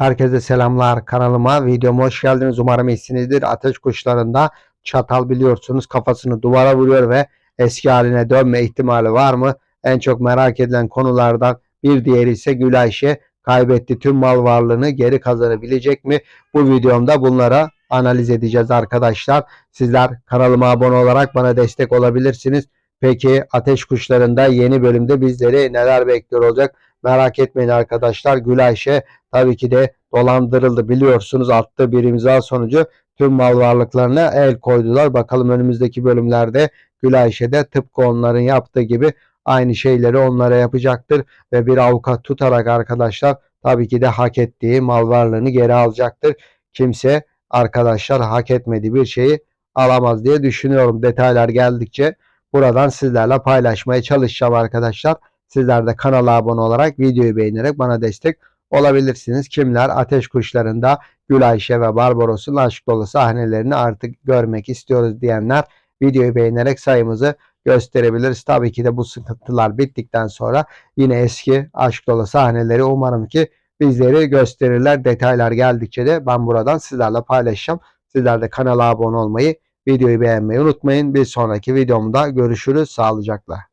Herkese selamlar. Kanalıma videoma hoş geldiniz. Umarım iyisinizdir. Ateş kuşlarında çatal biliyorsunuz kafasını duvara vuruyor ve eski haline dönme ihtimali var mı? En çok merak edilen konulardan bir diğeri ise Gülayşe kaybetti. Tüm mal varlığını geri kazanabilecek mi? Bu videomda bunlara analiz edeceğiz arkadaşlar. Sizler kanalıma abone olarak bana destek olabilirsiniz. Peki ateş kuşlarında yeni bölümde bizleri neler bekliyor olacak merak etmeyin arkadaşlar Gülayşe tabii ki de dolandırıldı biliyorsunuz attığı bir imza sonucu tüm mal varlıklarına el koydular. Bakalım önümüzdeki bölümlerde Gülayşe de tıpkı onların yaptığı gibi aynı şeyleri onlara yapacaktır ve bir avukat tutarak arkadaşlar tabii ki de hak ettiği mal varlığını geri alacaktır. Kimse arkadaşlar hak etmediği bir şeyi alamaz diye düşünüyorum. Detaylar geldikçe buradan sizlerle paylaşmaya çalışacağım arkadaşlar. Sizler de kanala abone olarak videoyu beğenerek bana destek olabilirsiniz. Kimler ateş kuşlarında Gülayşe ve Barbaros'un aşk dolu sahnelerini artık görmek istiyoruz diyenler videoyu beğenerek sayımızı gösterebiliriz. Tabii ki de bu sıkıntılar bittikten sonra yine eski aşk dolu sahneleri umarım ki bizleri gösterirler. Detaylar geldikçe de ben buradan sizlerle paylaşacağım. Sizler de kanala abone olmayı, videoyu beğenmeyi unutmayın. Bir sonraki videomda görüşürüz. Sağlıcakla.